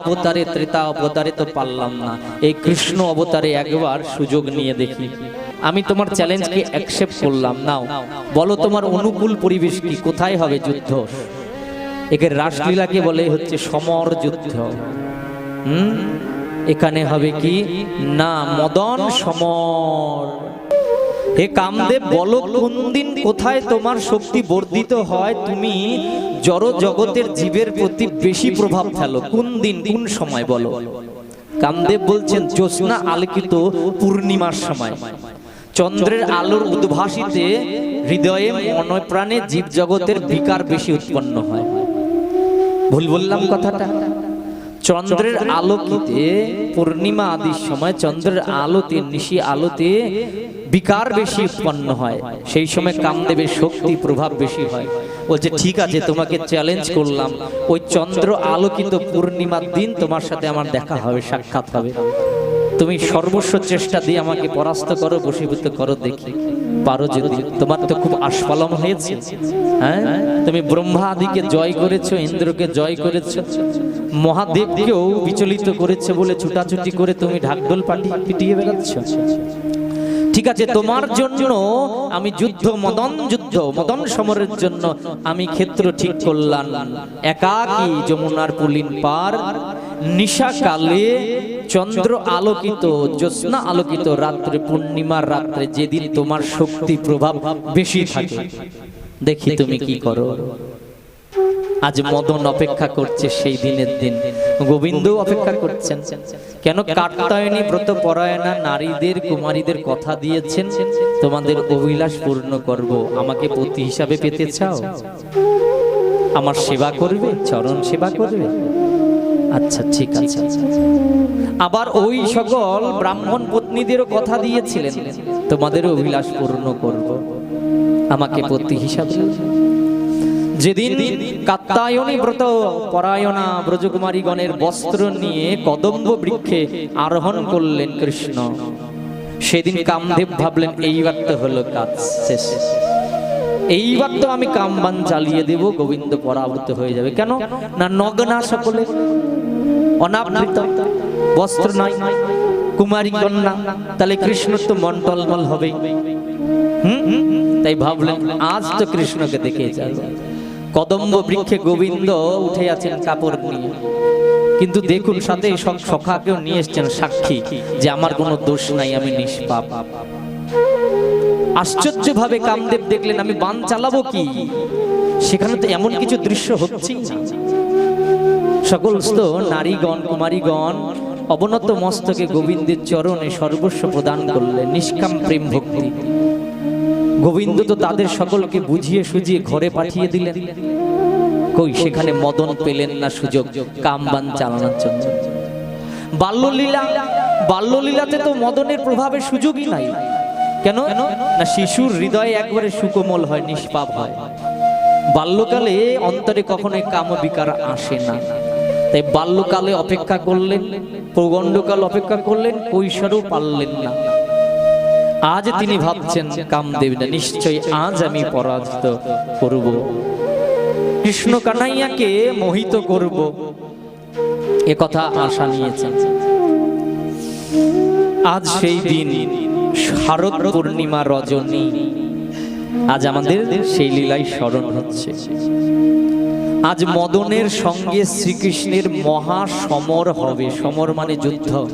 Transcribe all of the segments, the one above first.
অবতারে ত্রেতা অবতারে তো পারলাম না। এই কৃষ্ণ অবতারে একবার সুযোগ নিয়ে দেখি। আমি তোমার চ্যালেঞ্জকে অ্যাকসেপ্ট করলাম, নাও। বলো তোমার অনুকূল পরিবেশ কি? কোথায় হবে যুদ্ধ? একে রাসলীলাকে বলে হচ্ছে সমর যুদ্ধ। হুম? এখানে হবে কি? না, মদন সমর। হে কামদেব, বলো কোন দিন কোথায় তোমার শক্তি বর্ধিত হয়? তুমি জড় জগতের জীবের প্রতি বেশি প্রভাব ফেলো। কোন দিন, কোন সময় বলো। কামদেব বলছেন, জ্যোৎস্না আলোকিত পূর্ণিমার সময়। চন্দ্রের আলোর উদ্ভাসিতে হৃদয়ে মনে প্রাণে জীব জগতের বিকার বেশি উৎপন্ন হয়। ভুল বললাম কথাটা? চন্দ্রের আলোকিতে, পূর্ণিমা আদির সময় চন্দ্রের আলোতে, নিশি আলোতে বিকার বেশি উৎপন্ন হয়। সেই সময় কামদেবের শক্তি, প্রভাব বেশি হয়। বলছে, ঠিক আছে, তোমাকে চ্যালেঞ্জ করলাম। ওই চন্দ্র আলোকিত পূর্ণিমার দিন তোমার সাথে আমার দেখা হবে, সাক্ষাৎ হবে। তুমি সর্বস্ব চেষ্টা দিয়ে আমাকে পরাস্ত করো, বশীভূত করো, দেখি। পারো যদি। তোমার তো খুব আস্ফলন হয়েছে। হ্যাঁ? তুমি ব্রহ্মাদিকে জয় করেছ, ইন্দ্রকে জয় করেছ। মহাদেবকেও বিচলিত করেছে বলে ছুটাছুটি করে তুমি ঢাকঢোল পাটি পিটিয়ে বেড়াচ্ছ। ঠিক আছে, তোমার জন্য আমি যুদ্ধ, মদন যুদ্ধ, মদন সমরের জন্য আমি ক্ষেত্র ঠিক করলাম। একাকী যমুনার পুলিন পার নিশা কালে চন্দ্র আলোকিত, জ্যোৎস্না আলোকিত রাত্রে, পূর্ণিমার রাত্রে যেদিন তোমার শক্তি প্রভাব বেশি থাকে। দেখি তুমি কি করো। আজ মদন অপেক্ষা করছে সেই দিনের দিন। গোবিন্দ অপেক্ষা করছেন। কেন কাত্তায়নী ব্রত পরায়ণা নারীদের, কুমারীদের কথা দিয়েছেন? তোমাদের অভিলাষ পূর্ণ করব। আমাকে পতি হিসাবে পেতে চাও? আমার সেবা করবে, চরণ সেবা করবে। আচ্ছা ঠিক আছে। আবার ওই সকল ব্রাহ্মণ পত্নীদেরও কথা দিয়েছিলেন। তোমাদের অভিলাষ পূর্ণ করব। আমাকে পতি হিসাবে যেদিন কাত্তায়নী ব্রত পরায়ণা ব্রজকুমারীগণের বস্ত্র নিয়ে কদম্ব বৃক্ষে আরোহণ করলেন কৃষ্ণ। সেদিন কামদেব ভাবলেন এইবার তো হলো কাজ শেষ। এইবার তো আমি কামবান চালিয়ে দেব গোবিন্দ পরাভূত হয়ে যাবে। কেন? না নগ্না সকলে অনাবৃত বস্ত্র নয় কুমারী কন্যা তাহলে কৃষ্ণ তো মন টলমল হবে। হুম হুম, তাই ভাবলেন আজ তো কৃষ্ণকে দেখে যাবে। কদম্ব বৃক্ষে গোবিন্দ উঠে আছেন কাপড় নিয়ে। কিন্তু দেখুন সাথে সব সখাকেও নিয়ে এসছেন সাক্ষী যে আমার কোনো দোষ নাই আমি নিষ্পাপ। আশ্চর্য ভাবে কামদেব দেখলেন আমি বান চালাবো কি? সেখানে তো এমন কিছু দৃশ্য হচ্ছেই না। সকলস্থ নারীগণ কুমারীগণ অবনত মস্তকে গোবিন্দের চরণে সর্বস্ব প্রদান করলেন নিষ্কাম প্রেম ভক্তি। গোবিন্দ তো তাদের সকলকে বুঝিয়ে সুঝিয়ে ঘরে পাঠিয়ে দিলেন। কই সেখানে মদন পেলেন না সুযোগ? কামবান চালানোর জন্য। বাল্যলীলা বাল্যলীলাতে তো মদনের প্রভাবের সুযোগই নাই। কেন? না শিশুর হৃদয়ে একবারে সুকোমল হয় নিষ্পাপ হয়। বাল্যকালে অন্তরে কখনো কাম বিকার আসে না। তাই বাল্যকালে অপেক্ষা করলেন প্রগণ্ডকাল অপেক্ষা করলেন কৈশোরও পারলেন না। আজ তিনি ভাবছেন, কামদেব না নিশ্চয় আজ আমি পরাজিত করব। কৃষ্ণ কানাইয়াকে মোহিত করব। এ কথা আশা নিয়েছেন। আজ সেই দিন, শারদ পূর্ণিমা রজনী। আজ আমাদের সেই লীলাই স্মরণ হচ্ছে। আজ মদনের সঙ্গে শ্রীকৃষ্ণের মহা সমর হবে। সমর মানে যুদ্ধ।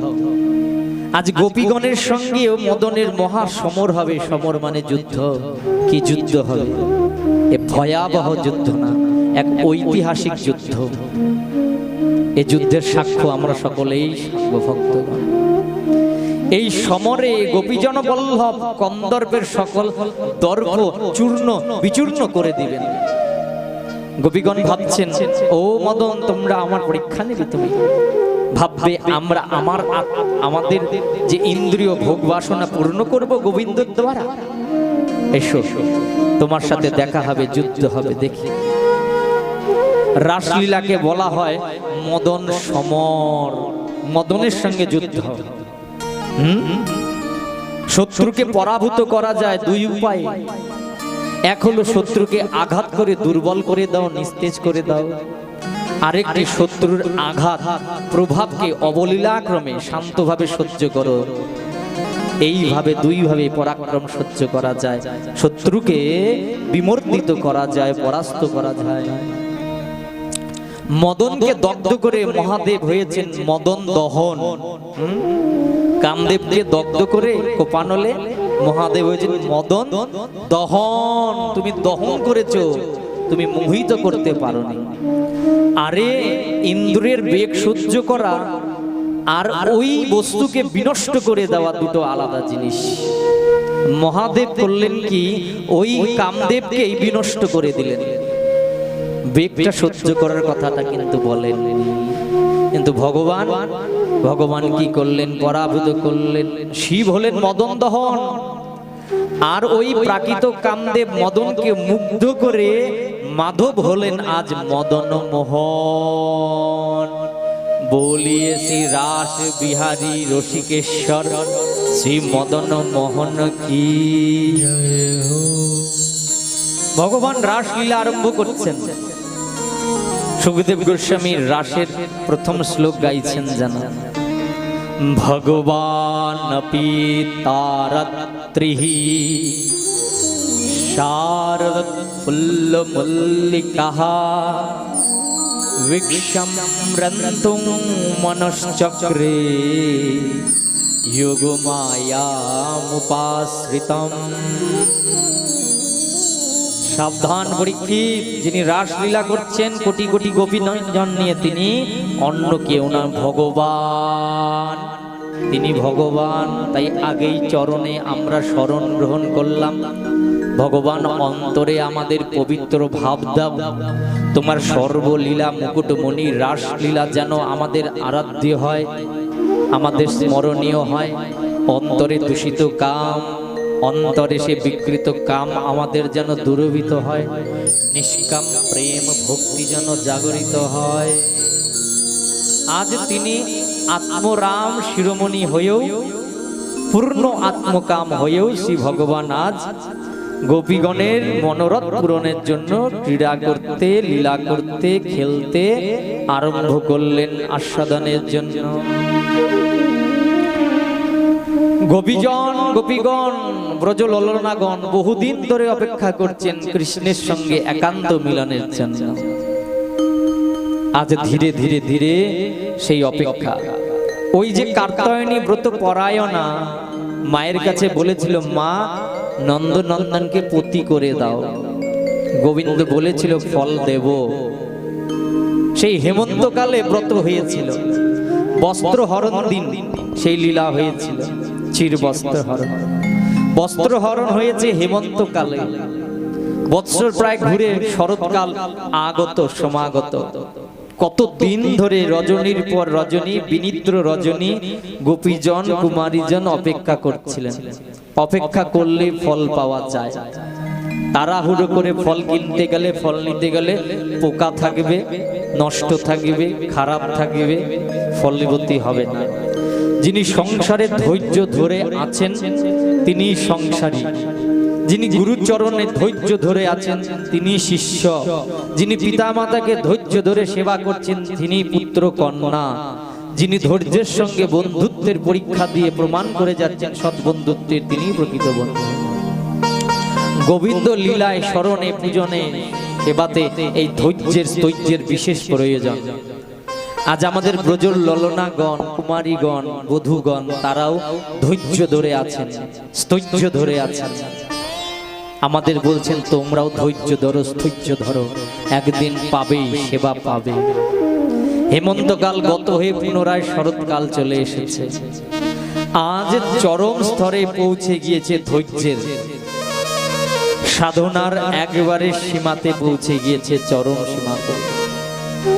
আজ গোপীগণের সঙ্গেও মদনের মহা সমর হবে সমর মানে যুদ্ধ। কি যুদ্ধ হবে? এ ভয়াবহ যুদ্ধ না এক ঐতিহাসিক যুদ্ধ। এ যুদ্ধের সাক্ষ্য আমরা সকলেই ভক্তগণ এই সমরে গোপীজন বল্লভ কন্দর্পের সকল দর্ভ চূর্ণ বিচূর্ণ করে দিবেন। গোপীগণ ভাবছেন ও মদন তোমরা আমার পরীক্ষা নেবে তুমি? ভাববে আমরা আমার আমাদের যে ইন্দ্রিয় ভোগ বাসনা পূর্ণ করব গোবিন্দর দ্বারা। এসো, তোমার সাথে দেখা হবে, যুদ্ধ হবে, দেখি। রাসলীলাকে বলা হয় মদন সমর। মদনের সঙ্গে যুদ্ধ? শত্রুকে পরাভূত করা যায় দুই উপায়। এক হলো শত্রুকে আঘাত করে দুর্বল করে দাও, নিস্তেজ করে দাও। আরেকটি শত্রুর আঘাত প্রভাবকে অবলীলাক্রমে শান্তভাবে সহ্য করো। এইভাবে দুইভাবে পরাক্রম সহ্য করা যায়। শত্রুকে বিমর্দিত করা যায়, পরাস্ত করা যায়। মদনকে দগ্ধ করে মহাদেব হয়েছেন মদন দহন? কামদেবকে দগ্ধ করে কোপানলে মহাদেব হয়েছেন মদন দহন। তুমি দহন করেছ, তুমি মোহিত করতে পারোনি। আরে ইন্দ্রের বেগ সহ্য করা আর ওই বস্তুকে বিনষ্ট করে দেওয়া দুটো আলাদা জিনিস। মহাদেব করলেন কি? ওই কামদেবকেই বিনষ্ট করে দিলেন। বেগটা সহ্য করার কথাটা কিন্তু বলেন কিন্তু ভগবান ভগবান কি করলেন? পরাভূত করলেন। শিব হলেন মদন দহন। আর ওই প্রাকৃত কামদেব মদনকে মুগ্ধ করে মাধব হলেন আজ মদন মোহন। বলিয়ে শ্রী রাস বিহারী রসিকেশ্বর, শ্রী মদন মোহন কি? ভগবান রাসলীলা আরম্ভ করছেন। সুখদেব গোস্বামী রাসের প্রথম শ্লোক গাইছেন জানা ভগবান পিতারত্রিহি শারদ ফুল্ল মল্লিকাহ বিক্ষম্রন্তুং মনশ্চক্রে যোগমায়ামুপাশ্রিতম সাবধান পরীক্ষিত যিনি রাসলীলা করছেন, কোটি কোটি গোপী জন নিয়ে তিনি অন্য কেউ না ভগবান। তিনি ভগবান, তাই আগেই চরণে আমরা স্মরণ গ্রহণ করলাম। ভগবান, অন্তরে আমাদের পবিত্র ভাব দাও। তোমার সর্বলীলা, মুকুটমণি, রাসলীলা যেন আমাদের আরাধ্য হয়, আমাদের স্মরণীয় হয়। অন্তরে দূষিত কাম, অন্তরে সে বিকৃত কাম আমাদের যেন দূরভীত হয়। নিষ্কাম প্রেম ভক্তি যেন জাগরিত হয়। আজ তিনি আত্মরাম শিরোমণি হয়েও, পূর্ণ আত্মকাম হয়েও শ্রী ভগবান আজ গোপীগণের মনোরথ পূরণের জন্য ক্রীড়া করতে, লীলা করতে, খেলতে আরম্ভ করলেন আস্বাদনের জন্য। গোপীজন, গোপীগণ ব্রজ ললনাগণ বহুদিন ধরে অপেক্ষা করছেন কৃষ্ণের সঙ্গে একান্ত মিলনের জন্য। আজ ধীরে ধীরে ধীরে সেই অপেক্ষা। ওই যে কার্তায়নী ব্রত পরায়ণা মায়ের কাছে বলেছিল, মা, নন্দনন্দনকে পতি করে দাও। গোবিন্দ বলেছিল, ফল দেব। সেই হেমন্তকালে ব্রত হয়েছিল। বস্ত্র হরণ দিন, সেই লীলা হয়েছিল। চির বস্ত্র হরণ। বস্ত্র হরণ হয়েছে হেমন্তকালে। বৎসর প্রায় ঘুরে শরৎকাল আগত, সমাগত। কত দিন ধরে রজনীর পর রজনী বিনিদ্র রজনী গোপীজন কুমারীজন অপেক্ষা করছিলেন। অপেক্ষা করলে ফল পাওয়া যায়। তাড়াহুড়ো করে ফল কিনতে গেলে ফল নিতে গেলে পোকা থাকবে নষ্ট থাকবে খারাপ থাকবে ফলবতী হবে না। যিনি সংসারে ধৈর্য ধরে আছেন তিনি সংসারী। যিনি গুরুচরণে ধৈর্য ধরে আছেন, তিনি শিষ্য। যিনি পিতামাতাকে ধৈর্য ধরে সেবা করছেন, তিনি পুত্র কন্যা। যিনি ধৈর্যের সঙ্গে বন্ধুত্বের পরীক্ষা দিয়ে প্রমাণ করে যাচ্ছেন সৎ বন্ধুত্বের তিনি প্রকৃত বন্ধু। গোবিন্দ লীলায় স্মরণে, পূজনে, সেবাতে এই ধৈর্যের স্থৈর্যের বিশেষ প্রয়োজন। আজ আমাদের ব্রজর ললনাগণ, কুমারীগণ, বধুগণ, তারাও ধৈর্য ধরে আছেন স্থৈর্য ধরে আছেন। আমাদের বলছেন, তোমরাও ধৈর্য ধরো স্থৈর্য ধরো। একদিন পাবেই, সেবা পাবে। হেমন্তকাল গত হয়ে পুনরায় শরৎকাল চলে এসেছে। আজ চরম স্তরে পৌঁছে গিয়েছে ধৈর্যের। সাধনার একবারে সীমাতে পৌঁছে গিয়েছে চরম সীমাতে।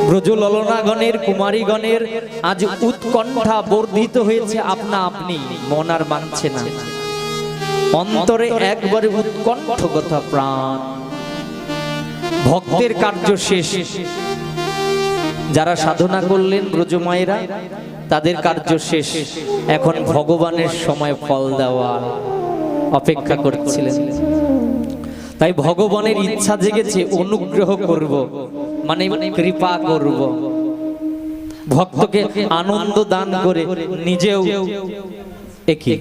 ব্রজ ললনাগণের কুমারীগণের, আজ উৎকণ্ঠা বর্ধিত হয়েছে আপনা আপনি, মন আর মানছে না। অন্তরে একবারে উৎকণ্ঠ কথা প্রাণ। ভক্তের কার্য শেষ। যারা সাধনা করলেন ব্রজমায়েরা তাদের কার্য শেষ। এখন ভগবানের সময় ফল দেওয়ার অপেক্ষা করছিলেন। তাই ভগবানের ইচ্ছা জেগেছে অনুগ্রহ করব। মানে কৃপা করব। ভক্তকে আনন্দ দান করে নিজেও একই।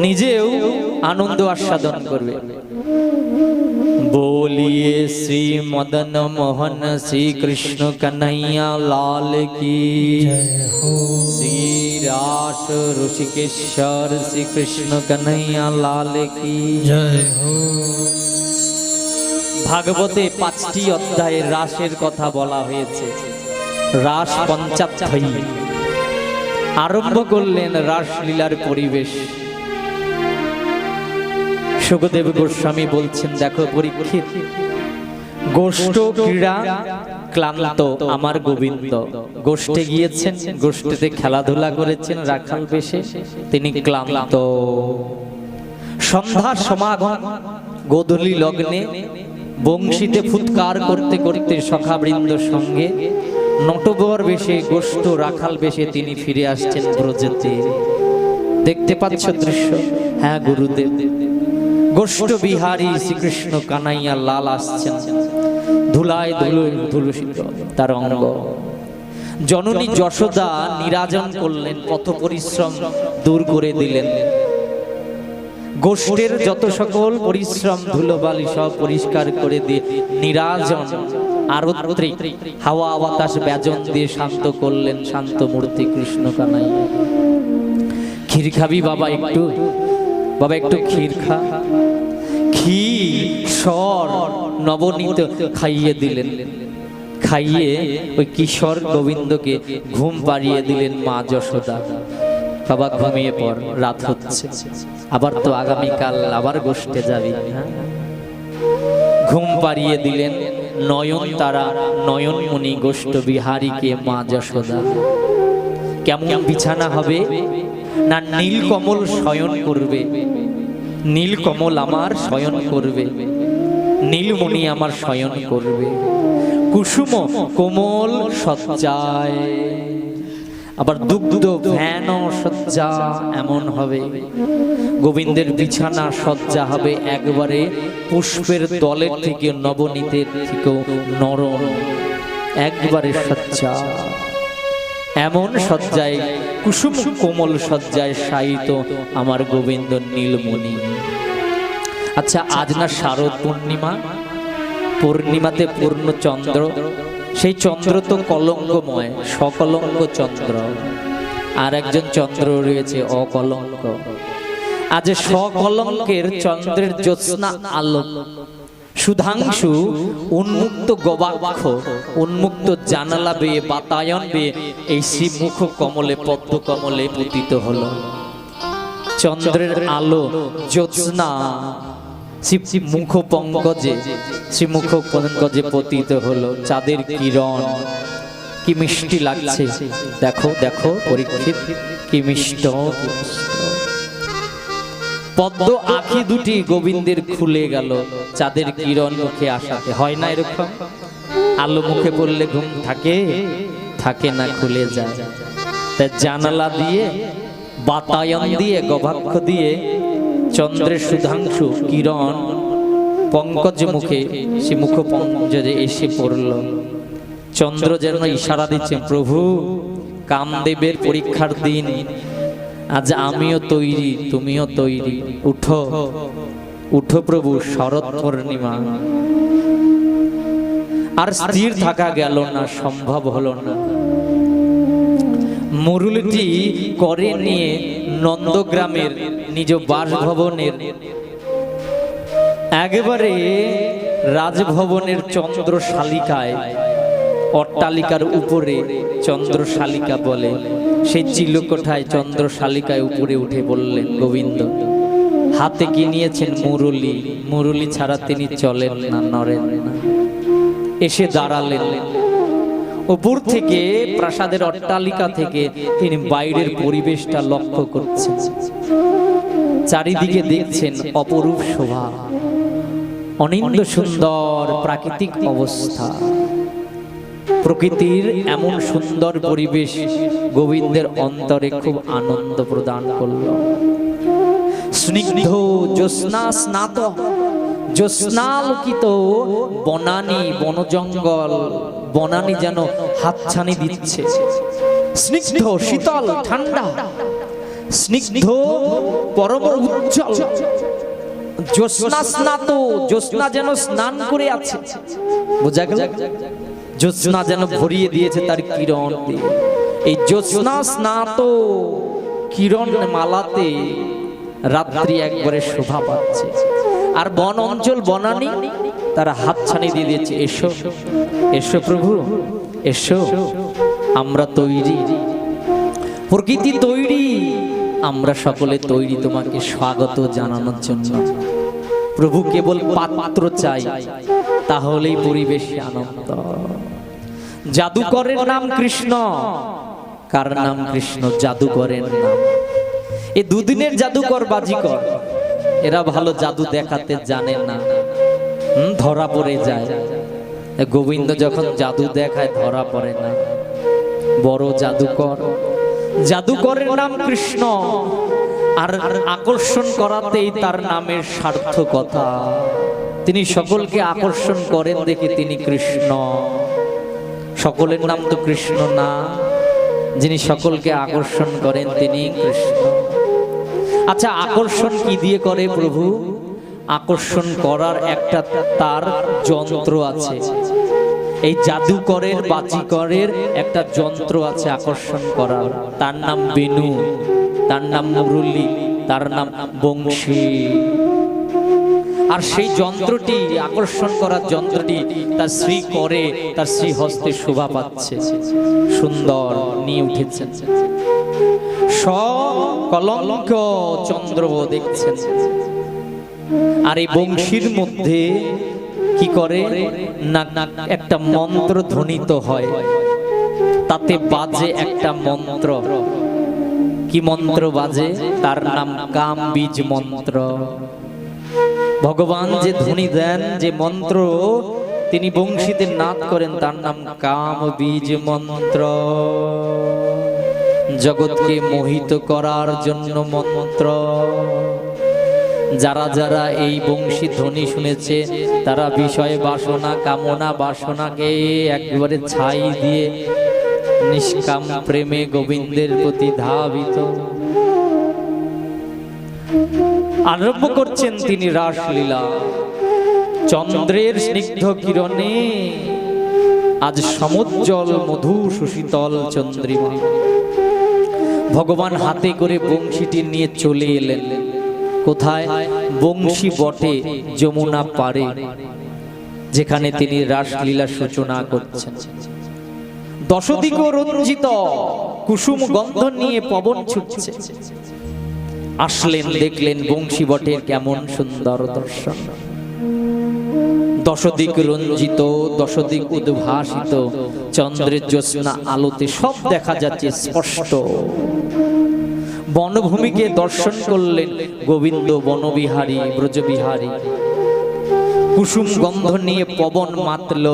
নিজেও আনন্দ আস্বাদন করবে। বলিয়ে শ্রী মদন মোহন শ্রী কৃষ্ণ কানাইয়া লাল কি শ্রী রাস ঋষিকেশ্বর শ্রী কৃষ্ণ কানাইয়া লাল কি ভাগবতে পাঁচটি অধ্যায়ে রাসের কথা বলা হয়েছে। রাস পঞ্চাত্তই আরম্ভ করলেন রাসলীলার পরিবেশ। সুখদেব গোস্বামী বলছেন, দেখো পরীক্ষিত, গোষ্ঠ ক্রীড়া ক্লান্ত আমার গোবিন্দ। গোষ্ঠে গিয়েছেন, গোষ্ঠীতে খেলাধুলা করেছেন রাখাল বেশে, তিনি ক্লান্ত। সন্ধ্যা সমাগম, গোধূলি লগ্নে, বংশীতে ফুৎকার করতে করতে সখাবৃন্দ সঙ্গে নটবর বেশে, গোষ্ঠ রাখাল বেশে তিনি ফিরে আসছেন ব্রজেতে। দেখতে পাচ্ছ দৃশ্য? হ্যাঁ গুরুদেব। গোষ্ঠ বিহারী শ্রীকৃষ্ণ কানাইয়া লাল আসছেন। ধুলায় ধুলো ধুলুষিত তার অঙ্গ। জননী যশোদা নিরাজন করলেন, পথ পরিশ্রম দূর করে দিলেন। গোষ্ঠের যত সকল পরিশ্রম, ধুলোবালি সব পরিষ্কার করে দিয়ে নিরাজন আরত্রি হাওয়া বাতাস ব্যজন দিয়ে শান্ত করলেন শান্ত মূর্তি কৃষ্ণ কানাই ক্ষীর খাবি বাবা একটু। বাবা একটু ক্ষীর খা। ক্ষীর স্বর নবনীত খাইয়ে দিলেন। খাইয়ে ওই কিশোর গোবিন্দকে ঘুম পাড়িয়ে দিলেন মা যশোদা। বাবা ঘুমিয়ে পর রাত হচ্ছে। আবার তো আগামীকাল আবার গোষ্ঠে যাবি। হ্যাঁ? ঘুম পাড়িয়ে দিলেন নয়ন তারা নয়নমণি গোষ্ঠ বিহারীকে মা যশোদা। কেমন বিছানা হবে? না নীল কমল শয়ন করবে। নীল কমল আমার শয়ন করবে। নীলমণি আমার শয়ন করবে। কুসুম কোমল আবার দুগ্ধ সজ্জা এমন হবে। গোবিন্দের বিছানা সজ্জা হবে একবারে। পুষ্পের দলের থেকে নবনীতের থেকেও নরম। একবারে সজ্জা এমন সজ্জায় কুসুম কোমল সজ্জায় শায়িত আমার গোবিন্দ নীলমণি। আচ্ছা আজ না শারদ পূর্ণিমা? পূর্ণিমাতে পূর্ণ চন্দ্র সেই চন্দ্র তো কলঙ্কময় সকলঙ্ক চন্দ্র। আর একজন চন্দ্র রয়েছে অকলঙ্ক। আজ সকলঙ্কের চন্দ্রের জ্যোৎস্না আলোক। সুধাংশু উন্মুক্ত গবাক্ষ, উন্মুক্ত জানালা বেয়ে বাতায়ন বেয়ে এই শ্রীমুখ কমলে, পদ্ম কমলে পতিত হলো। চন্দ্রের আলো, জ্যোৎস্না মুখ পঙ্কজে, শ্রীমুখ পঙ্কজে পতিত হলো। চাঁদের কিরণ, কি মিষ্টি লাগছে? দেখো দেখো, পরীক্ষিত কি মিষ্ট। পদ্ম আখি দুটি গোবিন্দের খুলে গেল চাঁদের কিরণ মুখে আসাতে হয় না এরকম। আলো মুখে পড়লে ঘুম থাকে থাকে না খুলে যায়। তা জানালা দিয়ে, বাতায়ন দিয়ে গবাক্ষ দিয়ে, চন্দ্রের সুধাংশু কিরণ পঙ্কজ মুখে, সে মুখ পঙ্কজে এসে পড়ল। চন্দ্র যেন ইশারা দিচ্ছে প্রভু, কামদেবের পরীক্ষার দিন আজ আমিও তৈরি, তুমিও তৈরি। উঠো উঠো প্রভু, শরৎ পূর্ণিমা। আর স্থির থাকা গেল না, সম্ভব হলো না। মুরুলিটি করে নিয়ে নন্দগ্রামের নিজ বাসভবনের একেবারে রাজভবনের চন্দ্র শালিকায় অট্টালিকার উপরে চন্দ্র শালিকা বলে। সেই চিলকোঠায় চন্দ্র শালিকায় উপরে উঠে বললেন, গোবিন্দ, হাতে কি নিয়েছেন মুরলি? মুরলি ছাড়া তিনি চলেন না, নড়েন না। এসে দাঁড়ালেন। উপর থেকে প্রাসাদের অট্টালিকা থেকে তিনি বাইরের পরিবেশটা লক্ষ্য করছেন। চারিদিকে দেখছেন অপরূপ শোভা, অনিন্দ সুন্দর প্রাকৃতিক অবস্থা। প্রকৃতির এমন সুন্দর পরিবেশ গোবিন্দের অন্তরে খুব আনন্দ প্রদান করল। স্নিগ্ধ, জ্যোৎস্না স্নাত জ্যোৎস্নালোকিত বনানি বনজঙ্গল, বনানি যেন হাতছানি দিচ্ছে। স্নিগ্ধ, শীতল, ঠান্ডা, স্নিগ্ধ, পরম উজ্জ্বল। জ্যোৎস্না স্নাত, জ্যোৎস্না যেন স্নান করে আছে। বোঝা গেল? জ্যোৎস্না যেন ভরিয়ে দিয়েছে তার কিরণ এই জ্যোৎস্না স্নাত কিরণ মালাতে রাত্রি একবারে শোভা পাচ্ছে। আর বন অঞ্চল বনানি তারা হাত ছানি দিয়ে দিয়েছে, এসো এসো প্রভু, এসো, আমরা তৈরি। প্রকৃতি তৈরি, আমরা সকলে তৈরি তোমাকে স্বাগত জানানোর জন্য। প্রভু কেবল পাত্র চাই, তাহলেই পরিবেশে আনন্দ। জাদুকরের নাম কৃষ্ণ। কার নাম কৃষ্ণ? জাদুকরের নাম। এই দুদিনের জাদুকর বাজিকর এরা ভালো জাদু দেখাতে জানে না। ধরা পড়ে যায়। গোবিন্দ যখন জাদু দেখায় ধরা পড়ে না। বড় জাদুকর। জাদুকরের নাম কৃষ্ণ। আর আকর্ষণ করাতেই তার নামের সার্থকতা। তিনি সকলকে আকর্ষণ করেন দেখে তিনি কৃষ্ণ। সকলের নাম তো কৃষ্ণ না। যিনি সকলকে আকর্ষণ করেন তিনি কৃষ্ণ। আচ্ছা আকর্ষণ কি দিয়ে করে প্রভু? আকর্ষণ করার একটা তার যন্ত্র আছে। এই জাদুকরের, বাজিকরের একটা যন্ত্র আছে আকর্ষণ করার। তার নাম বেনু, তার নাম মুরলি, তার নাম বংশী। আর সেই যন্ত্রটি আকর্ষণ করার যন্ত্রটি তার শ্রী করে, তার শ্রী হস্তে শোভা পাচ্ছে। সুন্দর নিয়ে উঠেছেন। সকলঙ্ক চন্দ্র দেখছেন। আর এই বংশীর মধ্যে কি করে? না না একটা মন্ত্র ধ্বনিত হয়। তাতে বাজে একটা মন্ত্র। কি মন্ত্র বাজে? তার নাম কাম বীজ মন্ত্র। ভগবান যে ধ্বনি দেন যে মন্ত্র তিনি বংশীতে নাদ করেন তার নাম কাম বীজ মন্ত্র। জগৎকে মোহিত করার জন্য মন্ত্র। যারা যারা এই বংশী ধ্বনি শুনেছে তারা বিষয় বাসনা কামনা বাসনাকে একবারে ছাই দিয়ে নিষ্কাম প্রেমে গোবিন্দের প্রতি ধাবিত। আরম্ভ করছেন তিনি রাসলীলা। চন্দ্রের স্নিগ্ধ কিরণে আজ সমুজ্জ্বল মধু সুশীতল চন্দ্রিমা। ভগবান হাতে করে বংশীটি নিয়ে চলে এলেন। কোথায়? বংশী বটে, যমুনা পারে যেখানে তিনি রাসলীলা সূচনা করছেন। দশদিক রঞ্জিত, কুসুম গন্ধ নিয়ে পবন ছুটছে। আসলেন দেখলেন বংশী বটের কেমন সুন্দর দর্শন। দশদিক রঞ্জিত দশদিক উদ্ভাসিত চন্দ্রের জ্যোৎস্না আলোতে সব দেখা যাচ্ছে স্পষ্ট। বনভূমিকে দর্শন করলেন গোবিন্দ বনবিহারী ব্রজবিহারী। কুসুম গন্ধ নিয়ে পবন মাতল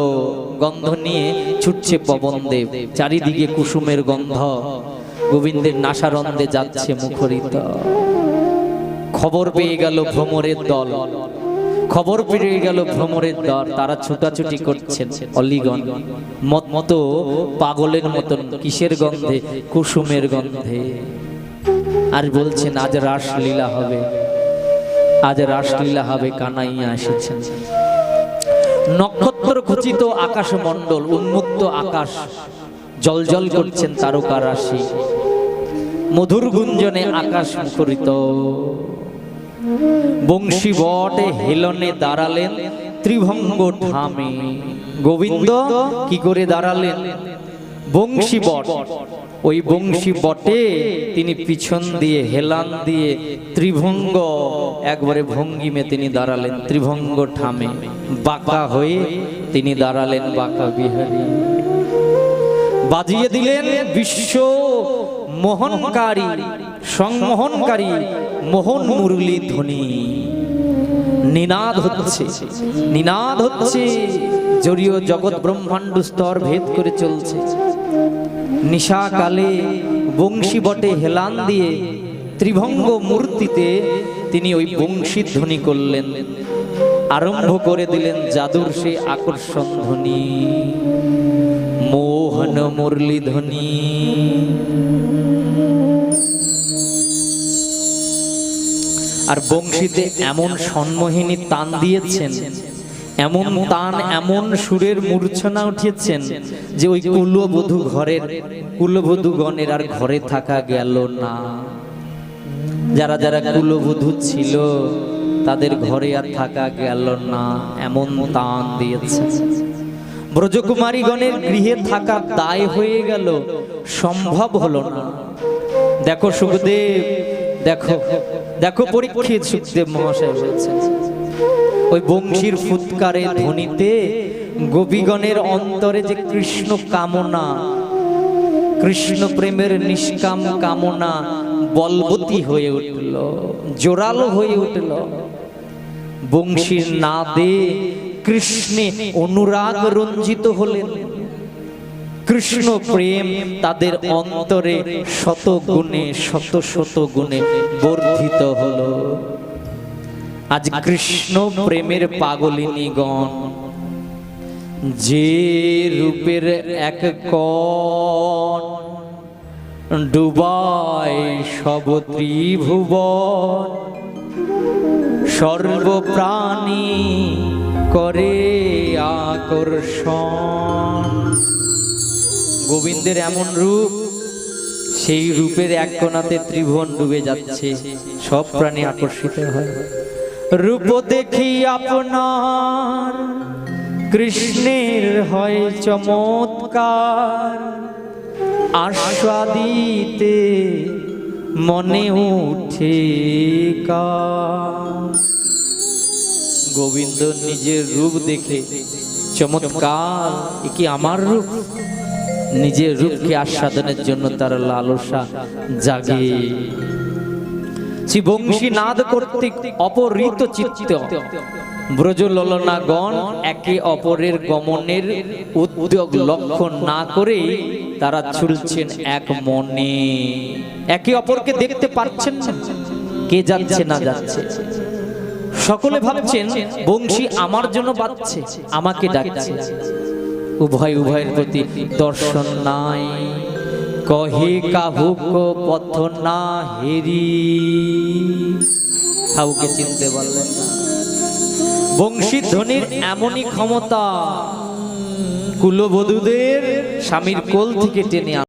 গন্ধ নিয়ে ছুটছে পবন দেব চারিদিকে কুসুমের গন্ধ। গোবিন্দের নাসারন্দে যাচ্ছে মুখরিত। খবর পেয়ে গেল ভ্রমরের দল। খবর পেয়ে গেল ভ্রমরের দল। তারা ছুটাছুটি করছেন অলিগন মত মতো পাগলের মতন, কিসের গন্ধে? কুসুমের গন্ধে। আর বলছেন, আজ রাসলীলা হবে। আজ রাসলীলা হবে, কানাইয়া এসেছেন। নক্ষত্র খচিত আকাশ মণ্ডল উন্মুক্ত আকাশ, জলজল করছেন তারকা রাশি। মধুর গুঞ্জনে আকাশ মুখরিত। বংশী বটে হেলনে দাঁড়ালেন ত্রিভঙ্গ ঠামে গোবিন্দ কি করে দাঁড়ালেন? বংশী বট ওই বংশী বটে তিনি পিছন দিয়ে, হেলান দিয়ে ত্রিভঙ্গ একবারে ভঙ্গিমে তিনি দাঁড়ালেন ত্রিভঙ্গ ঠামে বাঁকা হয়ে তিনি দাঁড়ালেন বাঁকা বিহারী। বাজিয়ে দিলেন বিশ্ব মোহনকারী সংমোহনকারী মোহন মুরলী ধ্বনি। নিনাদ হচ্ছে নিনাদ হচ্ছে জড়িয় জগৎ ব্রহ্মাণ্ড স্তর ভেদ করে চলছে। নিশাকালে বংশী বটে হেলান দিয়ে ত্রিভঙ্গ মূর্তিতে তিনি ওই বংশী ধ্বনি করলেন। আরম্ভ করে দিলেন জাদুর সেই আকর্ষণ ধ্বনি। মোহন মুরলী ধ্বনি। আর বংশীতে এমন সন্মোহিনী তান দিয়েছেন, এমন তান, এমন সুরের মূর্ছনা উঠিয়েছেন যে ওই কুলবধূ ঘরের, কুলবধূ গণের আর ঘরে থাকা গেল না। যারা যারা কুলবধূ ছিল, তাদের ঘরে আর থাকা গেল না, এমন তান দিয়েছে ব্রজকুমারীগণের গৃহে থাকা দায় হয়ে গেল, সম্ভব হলো না। দেখো সুখদেব দেখো দেখো পরীক্ষিত সুখদেব মহাশয় বলছেন, ওই বংশীর ফুৎকারে ধ্বনিতে গোপীগণের অন্তরে যে কৃষ্ণ কামনা, কৃষ্ণ প্রেমের নিষ্কাম কামনা বলবতী হয়ে উঠল, জোরালো হয়ে উঠল। বংশীর নাদে কৃষ্ণে অনুরাগ রঞ্জিত হলেন। কৃষ্ণ প্রেম তাদের অন্তরে শত গুণে শত শত গুণে বর্ধিত হলো। আজ কৃষ্ণ প্রেমের পাগলিনীগণ, যে রূপের এক কণ, ডুবায় সব ত্রিভুবন। সর্বপ্রাণী করে আকর্ষণ। গোবিন্দের এমন রূপ, সেই রূপের এক কোণাতে ত্রিভুবন ডুবে যাচ্ছে, সব প্রাণী আকর্ষিত হয়। রূপ দেখি আপনার, কৃষ্ণের হয় চমৎকার। আস্বাদিতে মনে উঠে। গোবিন্দ নিজের রূপ দেখে, চমৎকার কি আমার রূপ? নিজের রূপকে আস্বাদনের জন্য তার লালসা জাগে। শ্রী বংশী নাদ কর্তৃক অপহৃত চিত্ত। ব্রজ ললনাগণ একে অপরের গমনের উদ্যোগ লক্ষ্য না করে তারা ছুলছেন এক মনে। একে অপরকে দেখতে পারছেন না, কে যাচ্ছে না যাচ্ছে। সকলে ভাবছেন, বংশী আমার জন্য বাজছে আমাকে ডাকছে। উভয় উভয়ের প্রতি দর্শন নাই। কহে কাহুক পথ না হেরি। কাউকে চিনতে পারলেন না। বংশী ধ্বনির এমনই ক্ষমতা। কুলবধূদের স্বামীর কোল থেকে টেনে।